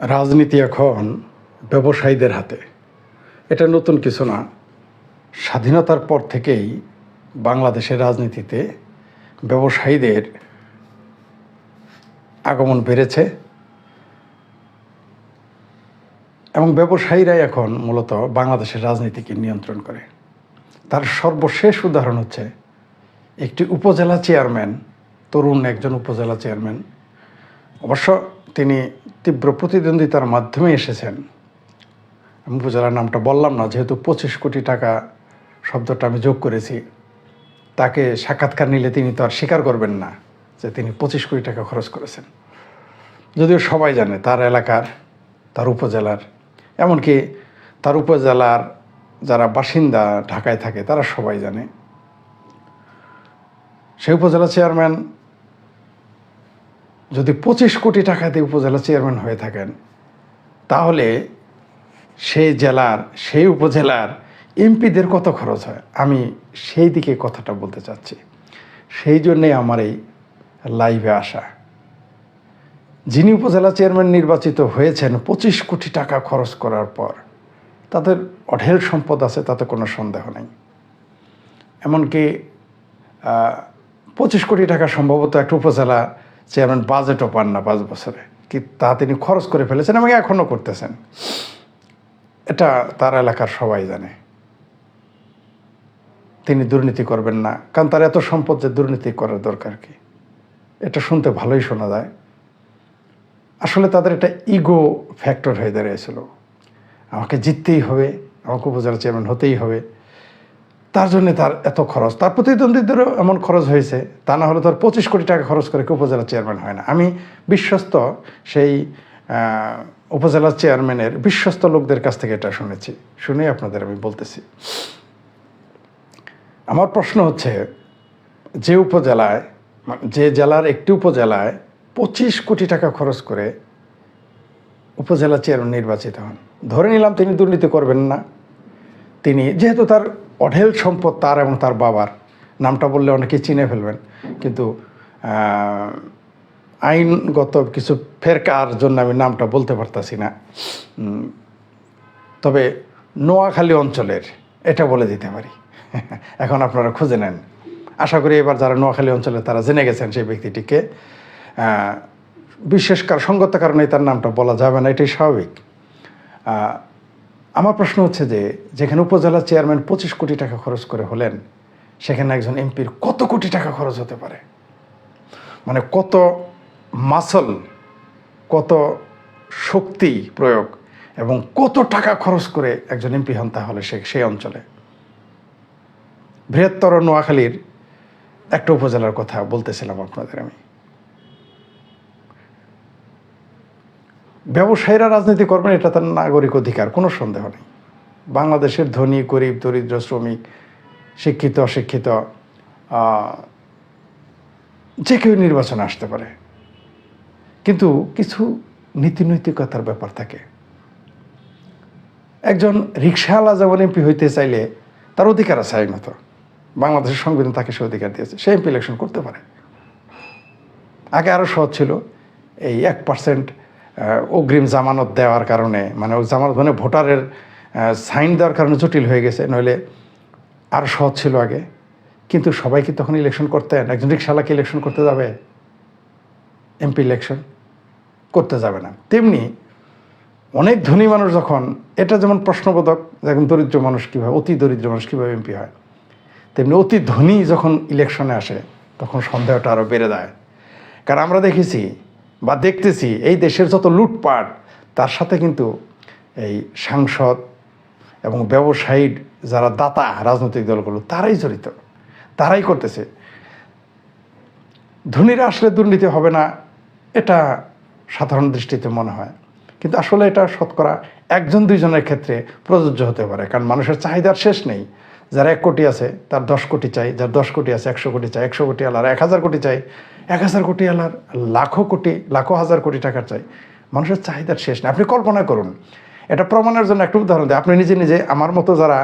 রাজনীতি এখন ব্যবসায়ীদের হাতে। এটা নতুন কিছু না। স্বাধীনতার পর থেকেই বাংলাদেশের রাজনীতিতে ব্যবসায়ীদের আগমন বেড়েছে। এবং ব্যবসায়ীরাই এখন মূলত বাংলাদেশের রাজনীতিকে নিয়ন্ত্রণ করে। তার সর্বশেষ উদাহরণ হচ্ছে একটি উপজেলা চেয়ারম্যান, তরুণ একজন উপজেলা চেয়ারম্যান। অবশ্য তিনি তীব্র প্রতিদ্বন্দ্বিতার মাধ্যমে এসেছেন। আমি উপজেলার নামটা বললাম না, যেহেতু পঁচিশ কোটি টাকা শব্দটা আমি যোগ করেছি, তাকে সাক্ষাৎকার নিলে তিনি তো আর স্বীকার করবেন না যে তিনি পঁচিশ কোটি টাকা খরচ করেছেন। যদিও সবাই জানে তার এলাকার, তার উপজেলার, এমনকি তার উপজেলার যারা বাসিন্দা ঢাকায় থাকে, তারা সবাই জানে। সেই উপজেলা চেয়ারম্যান যদি পঁচিশ কোটি টাকাতে উপজেলা চেয়ারম্যান হয়ে থাকেন, তাহলে সেই জেলার, সেই উপজেলার এমপিদের কত খরচ হয়? আমি সেই দিকে কথাটা বলতে চাচ্ছি। সেই জন্যে আমার এই লাইভে আসা। যিনি উপজেলা চেয়ারম্যান নির্বাচিত হয়েছেন, পঁচিশ কোটি টাকা খরচ করার পর, তাদের অঢেল সম্পদ আছে, তাতে কোনো সন্দেহ নেই। এমনকি পঁচিশ কোটি টাকা সম্ভবত একটা উপজেলা চেয়ারম্যান বাজেটও পান না পাঁচ বছরে। কি তা তিনি খরচ করে ফেলেছেন এবং এখনও করতেছেন। এটা তার এলাকার সবাই জানে। তিনি দুর্নীতি করবেন না। কারণ তার এত সম্পদ যে দুর্নীতি করার দরকার কি? এটা শুনতে ভালোই শোনা যায়। আসলে তাদের একটা ইগো ফ্যাক্টর হয়ে দাঁড়িয়েছিল। আমাকে জিততেই হবে, আমাকে উপজেলা চেয়ারম্যান হতেই হবে। তার জন্য তার এত খরচ। তার প্রতিদ্বন্দ্বীদেরও এমন খরচ হয়েছে, তা না হলে তার পঁচিশ কোটি টাকা খরচ করে উপজেলা চেয়ারম্যান হয় না। আমি বিশ্বস্ত সেই উপজেলা চেয়ারম্যানের বিশ্বস্ত লোকদের কাছ থেকে এটা শুনেছি। শুনে আপনাদের আমি বলতেছি। আমার প্রশ্ন হচ্ছে, যে উপজেলায় মানে যে জেলার একটি উপজেলায় পঁচিশ কোটি টাকা খরচ করে উপজেলা চেয়ারম্যান নির্বাচিত হন, ধরে নিলাম তিনি দুর্নীতি করবেন না। তিনি, যেহেতু তার অঢেল সম্পদ তার এবং তার বাবার। নামটা বললে অনেকে চিনে ফেলবেন। কিন্তু আইনগত কিছু ফেরকার জন্য আমি নামটা বলতে পারতাছি না। তবে নোয়াখালী অঞ্চলের এটা বলে দিতে পারি। এখন আপনারা খুঁজে নেন। আশা করি এবার যারা নোয়াখালী অঞ্চলে তারা জেনে গেছেন সেই ব্যক্তিটিকে। বিশেষ কার সঙ্গত কারণে তার নামটা বলা যাবে না, এটাই স্বাভাবিক। আমার প্রশ্ন হচ্ছে যে, যেখানে উপজেলা চেয়ারম্যান পঁচিশ কোটি টাকা খরচ করে হলেন, সেখানে একজন এমপির কত কোটি টাকা খরচ হতে পারে? মানে কত মাসল কত শক্তি প্রয়োগ এবং কত টাকা খরচ করে একজন এমপি হন তাহলে সে, সেই অঞ্চলে? বৃহত্তর নোয়াখালীর একটা উপজেলার কথা বলতেছিলাম আপনাদের আমি। ব্যবসায়ীরা রাজনীতি করবেন, এটা তার নাগরিক অধিকার, কোনো সন্দেহ নেই। বাংলাদেশের ধনী, গরিব, দরিদ্র, শ্রমিক, শিক্ষিত, অশিক্ষিত যে কেউ নির্বাচনে আসতে পারে। কিন্তু কিছু নীতিনৈতিকতার ব্যাপার থাকে। একজন রিক্সাওয়ালা যেমন এমপি হইতে চাইলে তার অধিকার আছে আইনত বাংলাদেশের সংবিধান তাকে সে অধিকার দিয়েছে। সে এমপি ইলেকশন করতে পারে। আগে আরও সহজ ছিল, এই এক পার্সেন্ট অগ্রিম জামানত দেওয়ার কারণে মানে ওই জামানত মানে ভোটারের সাইন দেওয়ার কারণে জটিল হয়ে গেছে, নইলে আরও সহজ ছিল আগে। কিন্তু সবাই কি তখন ইলেকশন করতেন? একজন রিক্সাওয়ালাকে ইলেকশন করতে যাবে? এমপি ইলেকশন করতে যাবে না। তেমনি অনেক ধনী মানুষ যখন, এটা যেমন প্রশ্নবোধক যেমন দরিদ্র মানুষ কীভাবে, অতি দরিদ্র মানুষ কীভাবে এমপি হয়, তেমনি অতি ধনী যখন ইলেকশনে আসে, তখন সন্দেহটা আরও বেড়ে যায়। কারণ আমরা দেখেছি বা দেখতেছি এই দেশের যত লুটপাট, তার সাথে কিন্তু এই সাংসদ এবং ব্যবসায়ীর যারা দাতা রাজনৈতিক দলগুলো, তারাই জড়িত। তারাই করতেছে। ধনীরা আসলে দুর্নীতি হবে না, এটা সাধারণ দৃষ্টিতে মনে হয়। কিন্তু আসলে এটা শতকরা একজন দুইজনের ক্ষেত্রে প্রযোজ্য হতে পারে, কারণ মানুষের চাহিদার শেষ নেই। যার এক কোটি আছে, তার দশ কোটি চাই, যার দশ কোটি আছে, একশো কোটি চাই, একশো কোটি আলার এক হাজার কোটি চাই, এক হাজার কোটি আলার লাখো কোটি, লাখো হাজার কোটি টাকার চাই। মানুষের চাহিদার শেষ নেই। আপনি কল্পনা করুন, এটা প্রমাণের জন্য একটা উদাহরণ দিই। আপনি নিজে নিজে, আমার মতো যারা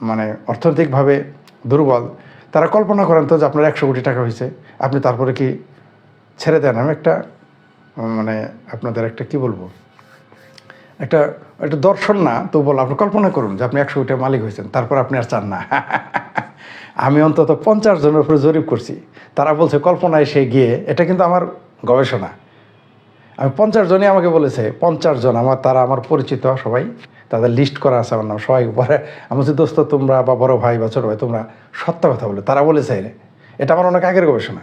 মানে অর্থনৈতিকভাবে দুর্বল, তারা কল্পনা করেন তো যে আপনার একশো কোটি টাকা হয়েছে, আপনি তারপরে কি ছেড়ে দেন? আমি একটা মানে আপনাদের একটা কি বলব? একটা একটা দর্শন না তো বল, আপনি কল্পনা করুন যে আপনি একশো কোটি মালিক হয়েছেন, তারপর আপনি আর চান না। আমি অন্তত পঞ্চাশ জনের উপরে জরিপ করছি। তারা বলছে, কল্পনায় সে গিয়ে, এটা কিন্তু আমার গবেষণা। আমি পঞ্চাশ জনই আমাকে বলেছে, পঞ্চাশ জন আমার, তারা আমার পরিচিত সবাই, তাদের লিস্ট করা আছে আমার নাম, সবাই পরে আমি বলছি, দোস্ত, তোমরা বা বড় ভাই বা ছোটো ভাই, তোমরা সত্য কথা বলে। তারা বলেছে, এটা আমার অনেক আগের গবেষণা।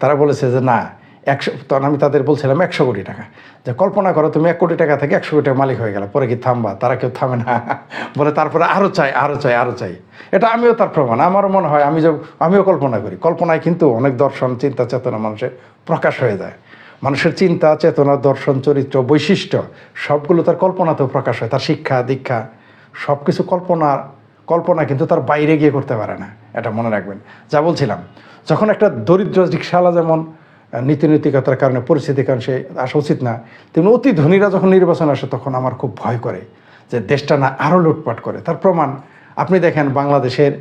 তারা বলেছে যে, না একশো, তখন আমি তাদের বলছিলাম একশো কোটি টাকা। যে কল্পনা করো তুমি এক কোটি টাকা থেকে একশো কোটি টাকা মালিক হয়ে গেলে, পরে কি থামবা? তারা কেউ থামে না। বলে তারপরে আরও চাই আরও চাই আরও চাই। এটা আমিও তার প্রমাণ। আমারও মনে হয় আমি যে আমিও কল্পনা করি। কল্পনায় কিন্তু অনেক দর্শন, চিন্তা, চেতনা মানুষের প্রকাশ হয়ে যায়। মানুষের চিন্তা, চেতনা, দর্শন, চরিত্র, বৈশিষ্ট্য, সবগুলো তার কল্পনাতেও প্রকাশ হয়। তার শিক্ষা, দীক্ষা সব কিছু কল্পনা কল্পনা কিন্তু তার বাইরে গিয়ে করতে পারে না। এটা মনে রাখবেন। যা বলছিলাম, যখন একটা দরিদ্র রিক্সাওয়ালা যেমন নীতিনৈতিকতার কারণে পরিস্থিতির কারণে সে আসা উচিত না। তেমনি অতি ধনীরা যখন নির্বাচন আসে, তখন আমার খুব ভয় করে যে দেশটা না আরও লুটপাট করে। তার প্রমাণ আপনি দেখেন বাংলাদেশের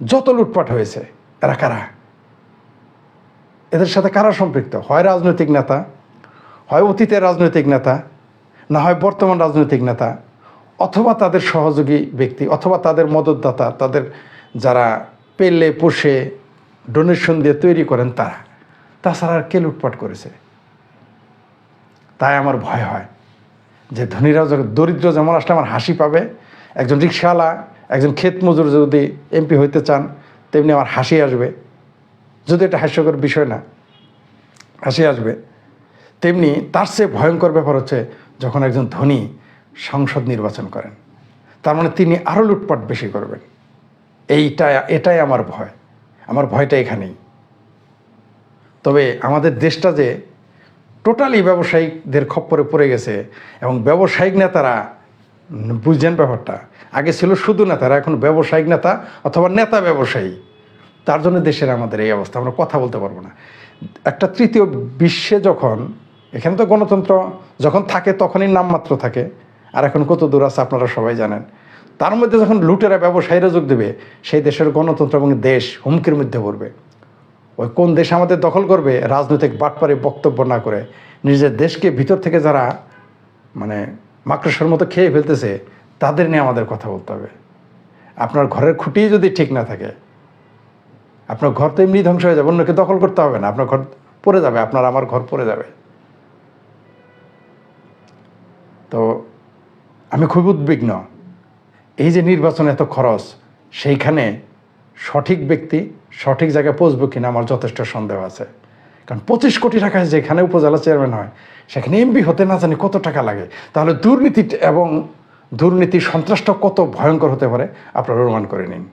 যত লুটপাট হয়েছে, এরা কারা? এদের সাথে কারা সম্পৃক্ত? হয় রাজনৈতিক নেতা, হয় অতীতের রাজনৈতিক নেতা, না হয় বর্তমান রাজনৈতিক নেতা, অথবা তাদের সহযোগী ব্যক্তি, অথবা তাদের মদতদাতা, তাদের যারা পেলে, পোষে ডোনেশন দিয়ে তৈরি করেন তারা। তাছাড়া আর কে লুটপাট করেছে? তাই আমার ভয় হয় যে ধনীরা যখন দরিদ্র যেমন আসলে আমার হাসি পাবে, একজন রিক্সাওয়ালা একজন ক্ষেত মজুর যদি এমপি হইতে চান, তেমনি আমার হাসি আসবে। যদি এটা হাস্যকর বিষয় না, হাসি আসবে। তেমনি তার চেয়ে ভয়ঙ্কর ব্যাপার হচ্ছে যখন একজন ধনী সংসদ নির্বাচন করেন, তার মানে তিনি আরও লুটপাট বেশি করবেন। এইটা, এটাই আমার ভয়। আমার ভয়টা এখানেই। তবে আমাদের দেশটা যে টোটালি ব্যবসায়িকদের খপ্পরে পড়ে গেছে এবং ব্যবসায়িক নেতারা, বুঝছেন ব্যাপারটা? আগে ছিল শুধু নেতারা, এখন ব্যবসায়িক নেতা অথবা নেতা ব্যবসায়ী। তার জন্য দেশের আমাদের এই অবস্থা, আমরা কথা বলতে পারব না। একটা তৃতীয় বিশ্বে যখন, এখানে তো গণতন্ত্র, যখন থাকে তখনই নামমাত্র থাকে। আর এখন কত দূর আছে আপনারা সবাই জানেন। তার মধ্যে যখন লুটেরা ব্যবসায়ীরা যোগ দেবে, সেই দেশের গণতন্ত্র এবং দেশ হুমকির মধ্যে পড়বে। ওই কোন দেশ আমাদের দখল করবে, রাজনৈতিক বাটপারে বক্তব্য না করে, নিজের দেশকে ভিতর থেকে যারা মানে মাকড়সার মতো খেয়ে ফেলতেছে, তাদের নিয়ে আমাদের কথা বলতে হবে। আপনার ঘরের খুঁটি যদি ঠিক না থাকে, আপনার ঘর তো এমনি ধ্বংস হয়ে যাবে, অন্যকে দখল করতে হবে না, আপনার ঘর পড়ে যাবে, আপনার আমার ঘর পড়ে যাবে। তো আমি খুব উদ্বিগ্ন। এই যে নির্বাচন এত খরচ, সেইখানে সঠিক ব্যক্তি সঠিক জায়গায় পৌঁছবো কিনা আমার যথেষ্ট সন্দেহ আছে। কারণ পঁচিশ কোটি টাকা যেখানে উপজেলা চেয়ারম্যান হয়, সেখানে এমপি হতে না জানি কত টাকা লাগে। তাহলে দুর্নীতি এবং দুর্নীতি সন্ত্রাসটা কত ভয়ঙ্কর হতে পারে, আপনারা অনুমান করে নিন।